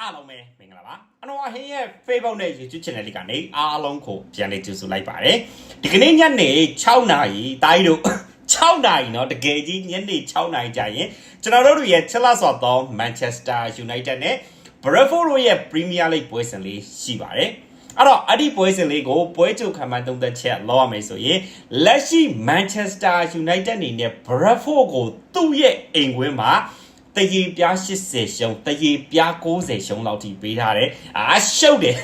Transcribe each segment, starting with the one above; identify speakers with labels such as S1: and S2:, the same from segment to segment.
S1: အားလုံးပဲမင်္ဂလာပါအနော်ဟင်းရဲ့ Facebook နဲ့ YouTube Channel လေးကနေအားလုံးကိုပြန်လေးကြိုဆိုလိုက်ပါတယ်ဒီကနေ့ညနေ6နာရီတားရီတို့6နာရီเนาะတကယ်ကြီးညနေ6နာရီကြာရင်ကျွန်တော်တို့ရဲ့ချက်လာဆော့သော Manchester United နဲ့ Brentford တို့ရဲ့ Premier League ပွဲစဉ်လေးရှိပါတယ်အဲ့တော့အဲ့ဒီပွဲစဉ်လေးကိုပွဲချုပ်ခံမှန်းသုံးသက်ချက်လောက်ရမယ်ဆိုရင်လက်ရှိ Manchester United အနေနဲ့ Brentford ကိုသူ့ရဲ့အိမ်ကွင်းမှာ တရေပြား80ရှုံးတရေပြား90ရှုံးလောက်ထိပေးထားတယ်အာရှုပ်တယ်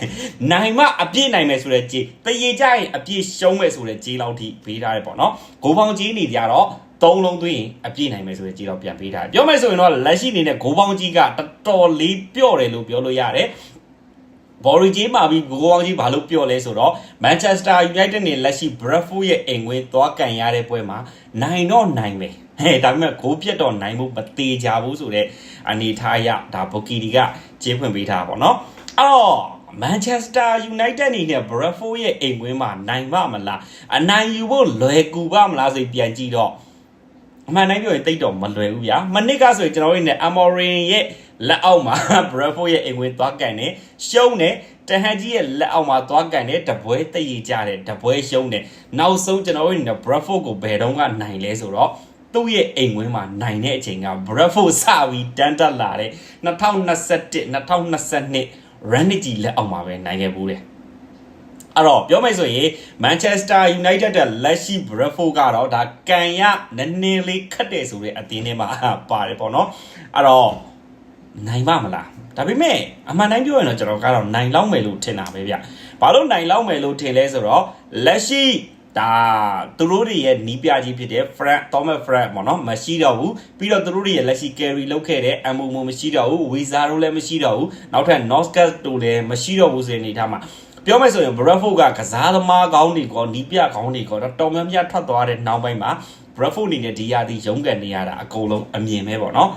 S1: နိုင်မအပြည့်နိုင်မယ်ဆိုတဲ့ကြေးတရေကြရင်အပြည့်ရှုံးမယ်ဆိုတဲ့ကြေးလောက်ထိပေးထားတယ်ပေါ့နော်ဂိုးပေါင်းကြေးနေကြတော့သုံးလုံးသွင်းရင်အပြည့်နိုင်မယ်ဆိုတဲ့ကြေးတော့ပြန်ပေးထားတယ်ပြောမယ်ဆိုရင်တော့လက်ရှိအနေနဲ့ဂိုးပေါင်းကြီးကတော်တော်လေးပြော့တယ်လို့ပြောလို့ရတယ် ဘော်ရီဂျီမှာပြီးဂိုးပေါင်းကြီးဘာလို့ပြော့လဲဆိုတော့ Manchester United နဲ့လက်ရှိ Brentford ရဲ့အိမ်ဝင်သွားကန်ရတဲ့ပွဲမှာနိုင်တော့နိုင်မယ်ဟဲ့ဒါပေမဲ့ဂိုးပြတ်တော့နိုင်မှုမသေးကြဘူးဆိုတော့အနေထားအရဒါဘိုကီဒီကကျေးဖွင့်ပေးထားပါတော့เนาะအဲ့တော့ Manchester United အနေနဲ့ Brentford ရဲ့အိမ်ဝင်မှာနိုင်ပါမလားအနိုင်ယူဖို့လွယ်ကူပါမလားဆိုပြီးပြန်ကြည့်တော့အမှန်တိုင်းပြောရင်တိတ်တော့မလွယ်ဘူးဗျာမနစ်ကဆိုရင်ကျွန်တော်တို့နဲ့ Amorin ရဲ့ လက်အောက်မှာ Brentford ရဲ့အိမ်ဝင်သွားကန်နေရှုံးနေတဟန်ကြီးရဲ့လက်အောက်မှာသွားကန်နေတပွဲတည်ရကြတယ်တပွဲရှုံးနေနောက်ဆုံးကျွန်တော်တို့နဲ့ Brentford ကိုဘယ်တော့ကနိုင်လဲဆိုတော့သူ့ရဲ့အိမ်ဝင်းမှာနိုင်တဲ့အချိန်က Brentford စပြီးတန်းတက်လာတဲ့2021 2022 Ranity လက်အောက်မှာပဲနိုင်ခဲ့ဘူးတယ်အဲ့တော့ပြောမယ်ဆိုရင် Manchester United တဲ့လက်ရှိ Brentford ကတော့ဒါကန်ရနည်းနည်းလေးခတ်တယ်ဆိုတဲ့အသင်းထဲမှာပါတယ်ပေါ့နော်အဲ့တော့ နိုင်ပါမလားဒါပေမဲ့အမှန်တိုင်းပြောရင်တော့ကျွန်တော်ကတော့နိုင်လောက်မယ်လို့ထင်တာပဲဗျဘာလို့နိုင်လောက်မယ်လို့ထင်လဲဆိုတော့လက်ရှိဒါသူတို့တွေရဲ့နီးပြကြီးဖြစ်တဲ့ Frank Thomas Frank ပေါ့နော်မရှိတော့ဘူးပြီးတော့သူတို့တွေရဲ့လက်ရှိ carry လုပ်ခဲ့တဲ့ Amumu မရှိတော့ဘူး Visa တို့လည်းမရှိတော့ဘူးနောက်ထပ် Noscas တို့လည်းမရှိတော့ဘူးဆိုတဲ့အနေထားမှာပြောမယ်ဆိုရင် Bradford ကကစားသမားကောင်းတွေကောနီးပြကောင်းတွေကောတော်တော်များများထွက်သွားတဲ့နောက်ပိုင်းမှာ Bradford အနေနဲ့ဒီရာသီရုန်းကန်နေရတာအကုန်လုံးအမြင်ပဲပေါ့နော်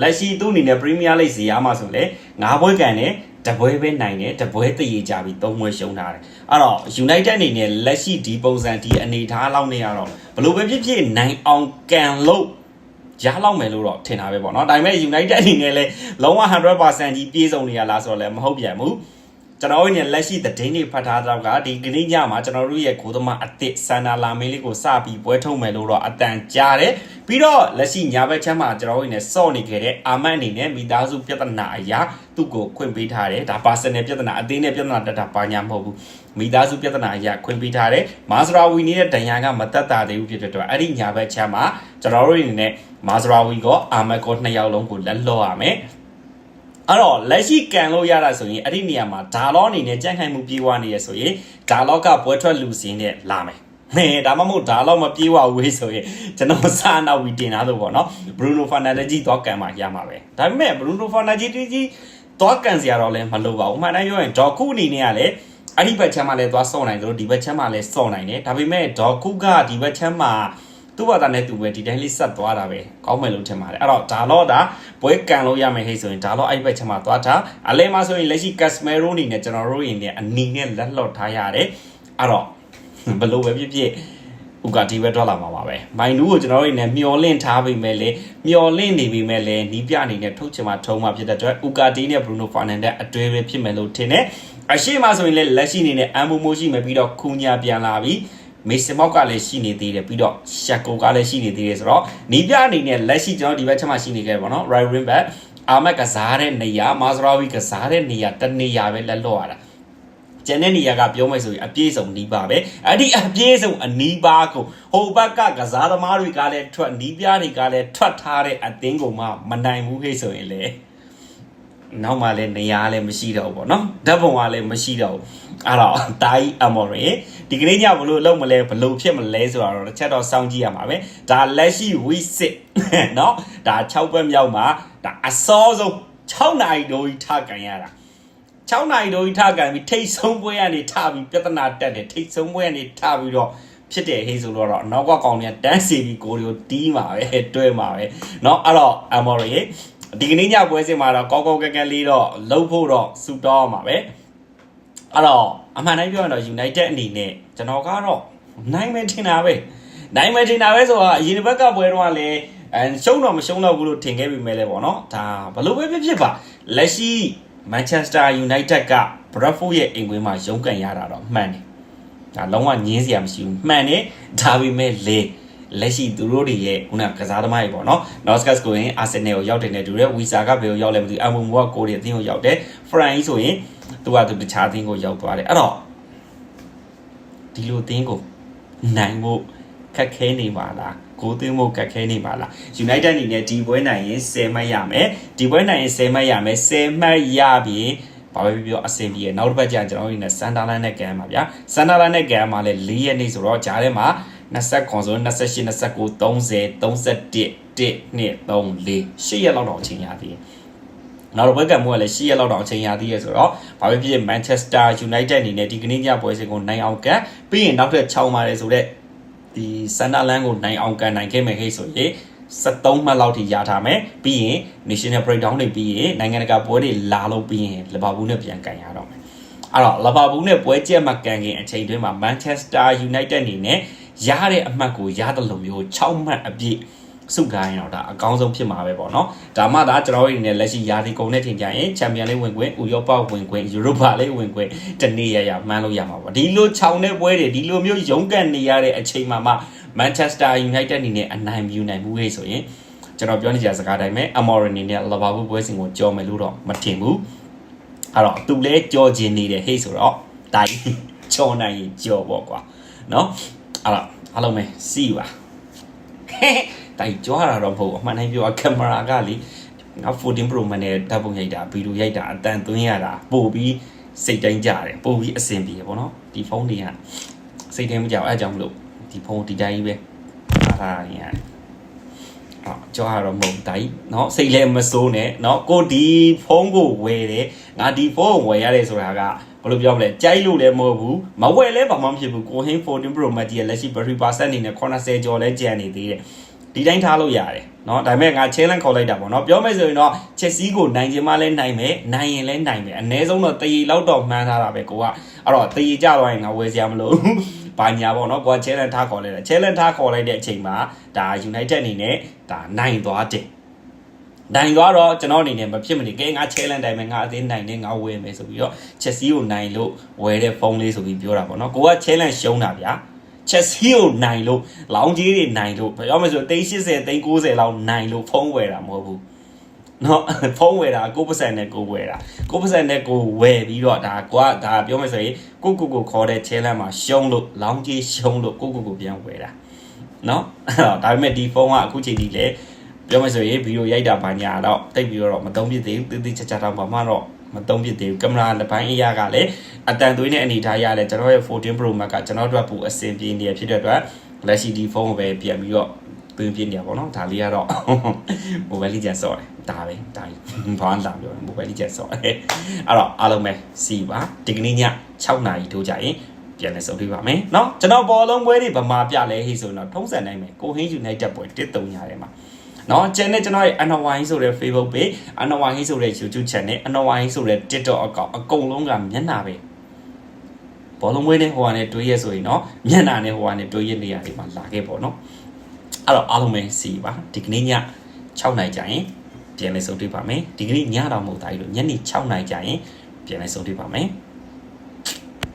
S1: လက်ရှိသူ့အနေနဲ့ Premier League ဇီးအားမှာဆိုလေ၅ပွဲကန်တယ်တပွဲပဲနိုင်တယ်တပွဲတည်ရကြပြီး၃ပွဲရှုံးထားတယ်အဲ့တော့ United အနေနဲ့လက်ရှိဒီပုံစံဒီအနေထားလောက်နေရတော့ဘလို့ပဲဖြစ်ဖြစ်နိုင်အောင်ကန်လို့ရလောက်မယ်လို့တော့ထင်တာပဲပေါ့နော်ဒါပေမဲ့ United အနေနဲ့လည်းလုံးဝ100%ကြီးပြေဆုံးနေရလားဆိုတော့လည်းမဟုတ်ပြန်ဘူး ကျွန်တော်တို့เนี่ยလက်ရှိသတင်းတွေဖတ်ထားတော့ကဒီကနေ့ညမှာကျွန်တော်တို့ရဲ့ဂိုးသမားအစ်စ်ဆန်နာလာမင်းလေးကိုစပြီးပွဲထုတ်မယ်လို့တော့အတန်ကြားတယ်ပြီးတော့လက်ရှိညာဘက်ချမ်းမှာကျွန်တော်တို့เนี่ยစော့နေခဲ့တဲ့အာမတ်အနေနဲ့မိသားစုပြဿနာအရာသူ့ကိုခွင့်ပေးထားတယ်ဒါ personal ပြဿနာအသေးနဲ့ပြဿနာတက်တာပါညာမဟုတ်ဘူးမိသားစုပြဿနာအရာခွင့်ပေးထားတယ်မာစရာဝီနေတဲ့ဒဏ်ရာကမတက်တာသေးဘူးဖြစ်တဲ့အတွက်အဲ့ဒီညာဘက်ချမ်းမှာကျွန်တော်တို့အနေနဲ့မာစရာဝီကအာမတ်ကိုနှစ်ယောက်လုံးကိုလက်လော့ရမယ် အဲ့တော့လက်ရှိကန်လို့ရတာဆိုရင်အဲ့ဒီနေရာမှာဒါလောအနေနဲ့ကြန့်ခိုင်မှုပြေးဝနေရဆိုရင်ဒါလောကပွဲထွက်လူစင်းနဲ့လာမယ်ဟဲ့ဒါမှမဟုတ်ဒါတော့မပြေးဝဝေးဆိုရင်ကျွန်တော်စာနာဝီတင်သားလို့ပေါ့နော်ဘရူနိုဖာနန်ဒက်ကြီးတော့ကန်မှရမှာပဲဒါပေမဲ့ဘရူနိုဖာနန်ကြီးကြီးတော့ကန်စရာတော့လည်းမလိုပါဘူးမှန်တိုင်းပြောရင်ဒေါ်ခုအနေနဲ့ကလည်းအဲ့ဒီဘက်ချမ်းမှာလည်းသွားစော့နိုင်တယ်လို့ဒီဘက်ချမ်းမှာလည်းစော့နိုင်တယ်ဒါပေမဲ့ဒေါ်ခုကဒီဘက်ချမ်းမှာ သူ့ဘာသာနဲ့သူပဲဒီတိုင်းလေးဆက်သွားတာပဲကောင်းမယ်လို့ထင်ပါတယ်အဲ့တော့ဒါတော့ဒါပွဲကန်လို့ရမယ်ဟဲ့ဆိုရင်ဒါတော့အဲ့ဘက်ချမ်းမှာသွားတာအလဲမှာဆိုရင်လက်ရှိ Casmero အနေနဲ့ကျွန်တော်တို့ရင်းနဲ့အနီနဲ့လက်လော့ထားရတယ်အဲ့တော့ဘလို့ပဲဖြစ်ဖြစ်ဥကဒီပဲထွက်လာမှာပါပဲမိုင်နူးကိုကျွန်တော်တို့နေမျောလင့်ထားပြီးမဲ့လေမျောလင့်နေပြီးမဲ့လေနီးပြအနေနဲ့ထုတ်ချင်မှထုံးမှဖြစ်တဲ့အတွက်ဥကဒီနဲ့ဘရူနိုဖာနန်ဒက်အတွဲပဲဖြစ်မယ်လို့ထင်တယ်အရှိမဆိုရင်လည်းလက်ရှိနေနဲ့အမ်မိုမိုရှိမယ်ပြီးတော့ခူညာပြန်လာပြီး မေစမောက်ကလည်းရှိနေသေးတယ်ပြီးတော့ရှက်ကိုကလည်းရှိနေသေးတယ်ဆိုတော့နီးပြအနေနဲ့လက်ရှိကျွန်တော်ဒီဘက်ချက်မှရှိနေခဲ့ပါတော့ right wing back အာမက်ကစားတဲ့နေရာမာဇရာဝီကစားတဲ့နေရာတနေရာပဲလက်လော့ရတာကျန်တဲ့နေရာကပြောမယ်ဆိုရင်အပြည့်စုံနီးပါပဲအဲ့ဒီအပြည့်စုံအနီးပါကိုဟိုဘက်ကကစားသမားတွေကလည်းထွက်နီးပြားတွေကလည်းထွက်ထားတဲ့အသင်းကိုမှမနိုင်ဘူးဟဲ့ဆိုရင်လေနောက်မှလည်းနေရာလည်းမရှိတော့ဘူးပေါ့နော်ဓာတ်ပုံကလည်းမရှိတော့ဘူး အဲ့တော့တာကြီးအမော်ရီဒီကနေ့ညဘလို့လုံးမလဲဘလို့ဖြစ်မလဲဆိုတာတော့တစ်ချက်တော့စောင့်ကြည့်ရမှာပဲဒါလက်ရှိ we sit เนาะဒါ6ဘက်မြောက်မှာဒါအစောဆုံး6နိုင်တိုးကြီးထကန်ရတာ6နိုင်တိုးကြီးထကန်ပြီးထိတ်ဆုံးပွဲကနေထပြီးပြဿနာတက်တယ်ထိတ်ဆုံးပွဲကနေထပြီးတော့ဖြစ်တယ်ဟေးဆိုတော့တော့နောက်ကကောင်တွေကတန်းစီပြီးကိုရီကိုတီးမှာပဲတွဲမှာပဲเนาะအဲ့တော့အမော်ရီဒီကနေ့ညပွဲစဉ်မှာတော့ကောက်ကောက်ကက်ကက်လေးတော့လှုပ်ဖို့တော့စူတောင်းမှာပဲ အဲ့တော့အမှန်တိုင်းပြောရင်တော့ United အနေနဲ့ကျွန်တော်ကတော့နိုင်မယ်ထင်တာပဲနိုင်မယ်ထင်တာပဲဆိုတာအရင်တစ်ဘက်ကပွဲတော့ကလည်းအဲရှုံးတော့မရှုံးတော့ဘူးလို့ထင်ခဲ့ပေမဲ့လည်းပေါ့နော်ဒါဘလို့ပဲဖြစ်ဖြစ်ပါလက်ရှိ Manchester United က Bradford ရဲ့အိမ်ကွင်းမှာရုန်းကန်ရတာတော့မှန်တယ်ဒါလုံးဝငင်းစရာမရှိဘူးမှန်တယ်ဒါပေမဲ့လေ လက်ရှိသူတို့တွေရဲ့ခုနကစားသမားတွေပေါ့နော် Noscas ကိုရင် Arsenal ကိုရောက်တယ်နဲ့တူတယ် Wisa ကဘယ်ကိုရောက်လဲမသိဘူး Amumu ကကိုရီအသင်းကိုရောက်တယ် Frank ဆိုရင်သူကသူတခြားအသင်းကိုရောက်သွားတယ်အဲ့တော့ဒီလိုအသင်းကိုနိုင်ဖို့ခက်ခဲနေပါလားကိုသွင်းဖို့ခက်ခဲနေပါလား United အနေနဲ့ဒီပွဲနိုင်ရင်10မှတ်ရမယ်ဒီပွဲနိုင်ရင်10မှတ်ရမယ်10မှတ်ရပြီးဘာပဲပြောပြောအဆင်ပြေနောက်တစ်ပတ်ကျရင်ကျွန်တော်တို့နေစန်ဒါလန်နဲ့ကန်ပါဗျာစန်ဒါလန်နဲ့ကန်မှာလည်း၄ရက်နေ့ဆိုတော့ဂျားထဲမှာ 20ခွန်ဆို28 29 30 31 1 2 3 4 8ရက်လောက်တော့အချိန်ရသေးတယ်နောက်တော့ဘက်ကမှုကလည်း၈ရက်လောက်တောင်အချိန်ရသေးရဆိုတော့ဘာပဲဖြစ်ဖြစ် Manchester United အနေနဲ့ဒီကနေ့ညပွဲစဉ်ကိုနိုင်အောင်ကန်ပြီးရင်နောက်ထပ်6မာတယ်ဆိုတော့ဒီစန်ဒါလန်ကိုနိုင်အောင်ကန်နိုင်ခဲ့မယ်ဟဲ့ဆိုရင်73မှတ်လောက်ထိရထားမယ်ပြီးရင် National Breakdown တွေပြီးရင်နိုင်ငံတကာပွဲတွေလာလို့ပြီးရင်လီဗာပူးနဲ့ပြန်ကန်ရတော့မယ်အဲ့တော့လီဗာပူးနဲ့ပွဲကျက်မှကန်ခင်အချိန်တွင်းမှာ Manchester United အနေနဲ့ ရတဲ့အမှတ်ကိုရတဲ့လိုမျိုး6မှတ်အပြည့်စုကိုင်းတော့ဒါအကောင်းဆုံးဖြစ်မှာပဲပေါ့နော်ဒါမှသာကျွန်တော်တို့အနေနဲ့လက်ရှိယာတီကုန်နဲ့ထင်ကြရင်ချန်ပီယံလေးဝင်ခွင့်ဥရောပဝင်ခွင့်ယူရိုပါလေးဝင်ခွင့်တနေ့ရရမှန်းလို့ရမှာပေါ့ဒီလိုခြောင်တဲ့ပွဲတွေဒီလိုမျိုးရုန်းကန်နေရတဲ့အချိန်မှာမှမန်ချက်စတာယူနိုက်တက်အနေနဲ့အနိုင်ယူနိုင်မှုလေဆိုရင်ကျွန်တော်ပြောနေကြစကားတိုင်းပဲအမော်ရန်အနေနဲ့လီဗာပူးပွဲစဉ်ကိုကြော်မယ်လို့တော့မထင်ဘူးအဲ့တော့သူလဲကြော်ကျင်နေတယ်ဟေ့ဆိုတော့ဒါကြီးကြော်နိုင်ရင်ကြော်ပေါ့ကွာနော် အဲ့တော့အားလုံးပဲစီပါတိုင်ကြွားတာတော့မဟုတ်ဘူးအမှန်တိုင်းပြောကင်မရာကလေငါ14 Pro Max နဲ့ဓာတ်ပုံရိုက်တာဗီဒီယိုရိုက်တာအတန်သွင်းရတာပို့ပြီးစိတ်တိုင်းကြတယ်ပို့ပြီးအဆင်ပြေပေါ့နော်ဒီဖုန်းတွေကစိတ်တိုင်းမကြောက်အဲအကြောင်းမလို့ဒီဖုန်းဒီတိုင်းကြီးပဲထားထားနေရတယ်အော်ကြောက်ရတော့မဟုတ်ဘူးဒါကြီးเนาะစိတ်လည်းမစိုးနဲ့เนาะကိုဒီဖုန်းကိုဝယ်တယ်ငါဒီဖုန်းကိုဝယ်ရတယ်ဆိုတာက ဘယ်လိုပြောမလဲကြိုက်လို့လည်းမဟုတ်ဘူးမဝယ်လည်းဘာမှမဖြစ်ဘူးကိုဟင်း14 Pro Max ရဲ့လက်ရှိ battery percent အနေနဲ့80ကျော်လဲကျန်နေသေးတယ်ဒီတိုင်းထားလို့ရတယ်เนาะဒါပေမဲ့ငါ challenge ခေါ်လိုက်တာပေါ့เนาะပြောမယ်ဆိုရင်တော့ Chelsea ကိုနိုင်ခြင်းမလဲနိုင်မယ်နိုင်ရင်လဲနိုင်မယ်အနည်းဆုံးတော့တရီလောက်တော့မှန်းထားတာပဲကိုကအဲ့တော့တရီကြသွားရင်ငါဝယ်စရာမလိုဘာညာပေါ့เนาะကိုက challenge ထားခေါ်လိုက်တာ challenge ထားခေါ်လိုက်တဲ့အချိန်မှာဒါ United အနေနဲ့ဒါနိုင်သွားတယ် နိုင်သွားတော့ကျွန်တော်အနေနဲ့မဖြစ်မနေကဲငါ challenge တိုင်းပဲငါအသေးနိုင်နေငါဝယ်မယ်ဆိုပြီးတော့ချက်စီးကိုနိုင်လို့ဝယ်တဲ့ဖုန်းလေးဆိုပြီးပြောတာပေါ့နော်ကိုက challenge ရှုံးတာဗျာချက်စီးကိုနိုင်လို့လောင်းကြီးတွေနိုင်လို့ပြောမယ်ဆို380 390လောက်နိုင်လို့ဖုန်းဝယ်တာမဟုတ်ဘူးနော်ဖုန်းဝယ်တာကိုပစံနဲ့ကိုဝယ်တာကိုပစံနဲ့ကိုဝယ်ပြီးတော့ဒါကွာဒါပြောမယ်ဆိုရင်ကိုကိုကိုခေါ်တဲ့ challenge မှာရှုံးလို့လောင်းကြီးရှုံးလို့ကိုကိုကိုပြန်ဝယ်တာနော်ဒါပေမဲ့ဒီဖုန်းကအခုချိန်ထိလည်း ပြောမယ်ဆိုရင်ဗီဒီယိုရိုက်တာဘာညာတော့တိတ်ပြီးတော့မတုံးပြသေးဘူးတိတိကျကျတော့ဘာမှတော့မတုံးပြသေးဘူးကင်မရာတစ်ပိုင်းအရာကလည်းအတန်သွင်းတဲ့အနေထားရလဲကျွန်တော်ရဲ့14 Pro Max ကကျွန်တော်တို့ကပူအဆင်ပြေနေရဖြစ်တဲ့အတွက်လက်ရှိဒီဖုန်းကိုပဲပြန်ပြီးတော့သွင်းပြနေရပါတော့ဒါလေးကတော့ mobile legend ဆော့တယ်ဒါပဲဒါဘာမှလာပြော mobile legend ဆော့တယ်အဲ့တော့အားလုံးပဲစီပါဒီကနေ့ည6နာရီထိုးကြရင်ပြန်လဲဆုံးပြပါမယ်เนาะကျွန်တော်ဘောလုံးပွဲတွေဗမာပြလဲဟိဆိုတော့ထုံးစံနိုင်မယ်ကိုဟင်း United ပွဲ1-3ရတယ်မှာ နော်ကျန်တဲ့ကျွန်တော်ရဲ့ NY ဆိုတဲ့ Facebook page NY ဆိုတဲ့ YouTube channel NY ဆိုတဲ့ TikTok account အကုန်လုံးကမျက်နှာပဲဘောလုံးမွေးနဲ့ဟိုကနေတွေးရဆိုရင်နော်မျက်နှာနဲ့ဟိုကနေတွေးရနေရတယ်မှာလာခဲ့ပေါ့နော်အဲ့တော့အားလုံးပဲစီပါဒီကနေ့ည6နိုင်ကြရင်ပြန်လဲဆုံးတွေ့ပါမယ်ဒီကနေ့ညတော့မဟုတ်တာကြီးလို့ညနေ6နိုင်ကြရင်ပြန်လဲဆုံးတွေ့ပါမယ်